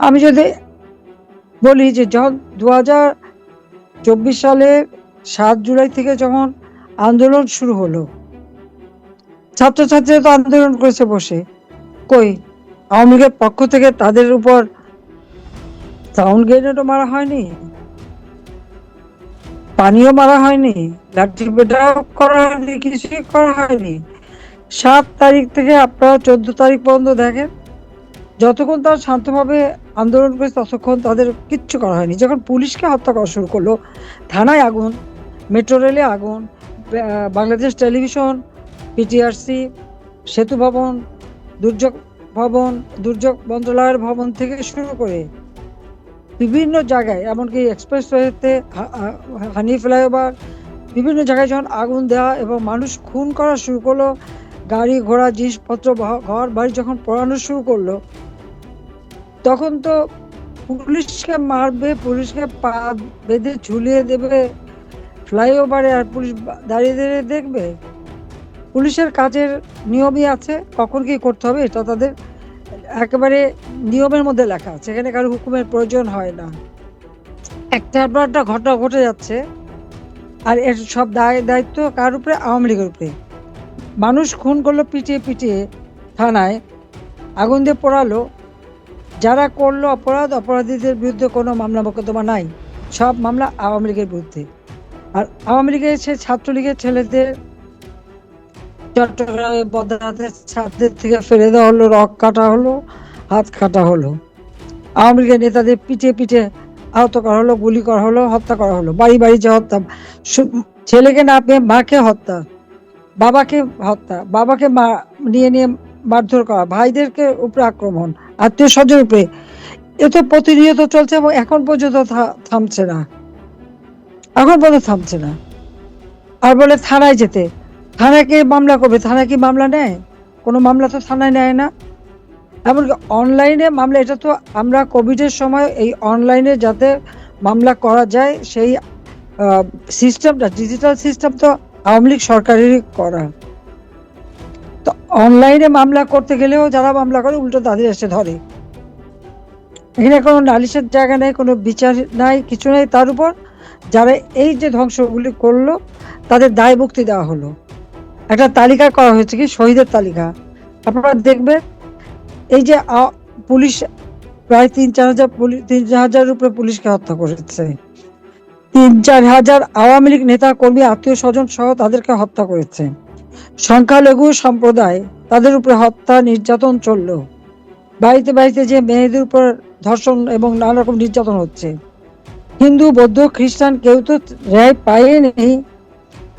আমি যদি বলি যে যখন দু চব্বিশ সালে সাত জুলাই থেকে যখন আন্দোলন শুরু হলো, ছাত্রছাত্রীরা তো আন্দোলন করেছে বসে। কই? আওয়ামী লীগের পক্ষ থেকে তাদের উপর সাউন্ড গ্রেনেডও মারা হয়নি, পানিও মারা হয়নি, লাঠি পেটাও করা হয়নি, কিছুই করা হয়নি। সাত তারিখ থেকে আপনারা চোদ্দ তারিখ পর্যন্ত দেখেন যতক্ষণ তারা শান্তভাবে আন্দোলন করেছে, ততক্ষণ তাদের কিচ্ছু করা হয়নি। যখন পুলিশকে হত্যা করা শুরু করল, থানায় আগুন, মেট্রো রেলে আগুন বাংলাদেশ টেলিভিশন, পিটিআরসি, সেতু ভবন, দুর্যোগ ভবন, দুর্যোগ মন্ত্রণালয়ের ভবন থেকে শুরু করে বিভিন্ন জায়গায়, এমনকি এক্সপ্রেসওয়েতে হানি ফ্লাইওভার, বিভিন্ন জায়গায় যখন আগুন দেওয়া এবং মানুষ খুন করা শুরু করল গাড়ি ঘোড়া জিনিসপত্র ঘর বাড়ি যখন পড়ানো শুরু করল তখন তো পুলিশকে মারবে, পুলিশকে পা বেঁধে ঝুলিয়ে দেবে, ফ্লাইওভারে আর পুলিশ দাঁড়িয়ে দাঁড়িয়ে দেখবে? পুলিশের কাজের নিয়মই আছে, কখন কি করতে হবে এটা তাদের একেবারে নিয়মের মধ্যে লেখা আছে, এখানে কারও হুকুমের প্রয়োজন হয় না। একটা পর একটা ঘটনা ঘটে যাচ্ছে, আর এর সব দায়, দায়িত্ব কার উপরে? আওয়ামী লীগের উপরে। মানুষ খুন করল পিটিয়ে পিটিয়ে থানায়, আগুন দিয়ে পোড়ালো যারা করল অপরাধ, অপরাধীদের বিরুদ্ধে কোনো মামলা মোকদ্দমা নাই। সব মামলা আওয়ামী লীগের বিরুদ্ধে। আর আওয়ামী লীগের সে ছাত্রলীগের ছেলেদের চট্টগ্রামে বদ্রাতে ছাত্রদের থেকে ফেলে দেওয়া হলো, রক কাটা হলো, হাত কাটা হলো। আওয়ামী লীগের নেতাদের পিঠে পিঠে আহত করা হলো, গুলি করা হলো, হত্যা করা হলো, বাড়ি বাড়ি যে হত্যা। ছেলেকে না পেয়ে মাকে হত্যা, বাবাকে হত্যা, বাবাকে মা নিয়ে নিয়ে মারধর করা, ভাইদেরকে উপরে আক্রমণ। আত্মীয় স্বজন উপরে। এ তো প্রতিনিয়ত চলছে এবং এখন পর্যন্ত থামছে না। এখন পর্যন্ত থামছে না। আর বলে থানায় যেতে। থানায় কে মামলা করবে? থানায় কি মামলা নেয়? কোনো মামলা তো থানায় নেয় না। এমনকি অনলাইনে মামলা, এটা তো আমরা কোভিডের সময় এই অনলাইনে যাতে মামলা করা যায়, সেই সিস্টেমটা, ডিজিটাল সিস্টেম তো আওয়ামী লীগ সরকারেরই করা। অনলাইনে মামলা করতে গেলেও যারা মামলা করে উল্টো তাদের এসে ধরে। এখানে কোনো নালিশের জায়গা নেই, কোনো বিচার নাই, কিছু নেই। তার উপর যারা এই যে ধ্বংসগুলি করল, তাদের দায় মুক্তি দেওয়া হলো। একটা তালিকা করা হয়েছে কি? শহীদের তালিকা। আপনারা দেখবেন, এই যে পুলিশ প্রায় তিন চার হাজার পুলিশ তিন চার হাজারের উপরে পুলিশকে হত্যা করেছে। তিন চার হাজার আওয়ামী লীগ নেতা কর্মী আত্মীয় স্বজন সহ তাদেরকে হত্যা করেছে। সংখ্যালঘু সম্প্রদায় তাদের উপরে হত্যা, নির্যাতন চলল। বাড়িতে বাড়িতে যে মেয়েদের উপর ধর্ষণ এবং নানা রকম নির্যাতন হচ্ছে। হিন্দু, বৌদ্ধ, খ্রিস্টান কেউ তো রেহাই নেই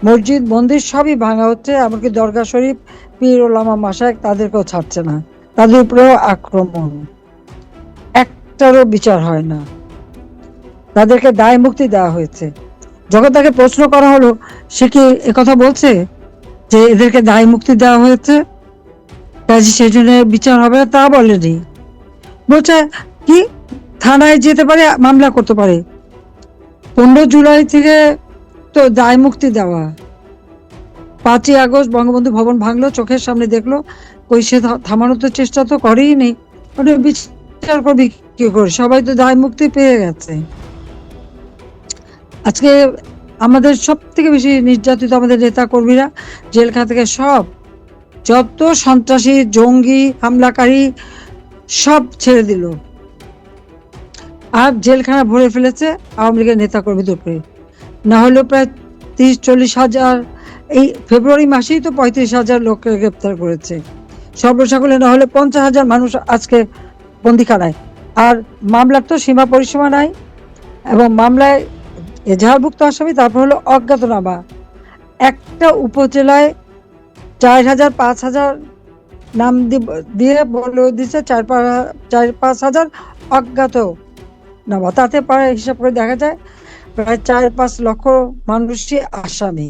মসজিদ, মন্দির সবই ভাঙা হচ্ছে, এমনকি দরগা শরীফ, পীর ওলামা মাসায় তাদেরকেও ছাড়ছে না। তাদের উপরেও আক্রমণ। একটারও বিচার হয় না। তাদেরকে দায় মুক্তি দেওয়া হয়েছে। যখন তাকে প্রশ্ন করা হলো, সে কি একথা বলছে? যে এদেরকে দায় মুক্তি দেওয়া হয়েছে, কাজে সেই জন্য বিচার হবে না, তা বলেনি। বলছে, কি? থানায় যেতে পারে, মামলা করতে পারে। পনেরো জুলাই থেকে তো দায় মুক্তি দেওয়া। পাঁচই আগস্ট বঙ্গবন্ধু ভবন ভাঙলো, চোখের সামনে দেখল। ওই সে থামানোর তো চেষ্টা তো করেই নেই ওটা বিচার করবি কি করে? সবাই তো দায় মুক্তি পেয়ে গেছে। আজকে আমাদের সব থেকে বেশি নির্যাতিত আমাদের নেতা কর্মীরা জেলখানা থেকে সব যত সন্ত্রাসী, জঙ্গি, হামলাকারী সব ছেড়ে দিল। আর জেলখানা ভরে ফেলেছে আওয়ামী লীগের নেতা কর্মীদের উপরে। না হলেও প্রায় তিরিশ, চল্লিশ হাজার, এই ফেব্রুয়ারি মাসেই তো পঁয়ত্রিশ হাজার লোককে গ্রেপ্তার করেছে। সর্বসাকুলে না হলে পঞ্চাশ হাজার মানুষ আজকে বন্দিখানায়। আর মামলার তো সীমা পরিসীমা নাই এবং মামলায় এজাহারভুক্ত আসামি তারপর হলো অজ্ঞাতনামা। একটা উপজেলায় চার হাজার, পাঁচ হাজার নাম দিয়ে বলে দিচ্ছে চার পাঁচ চার, পাঁচ হাজার অজ্ঞাত নামা তাতে প্রায় হিসাব করে দেখা যায়, প্রায় চার, পাঁচ লক্ষ মানুষই আসামি।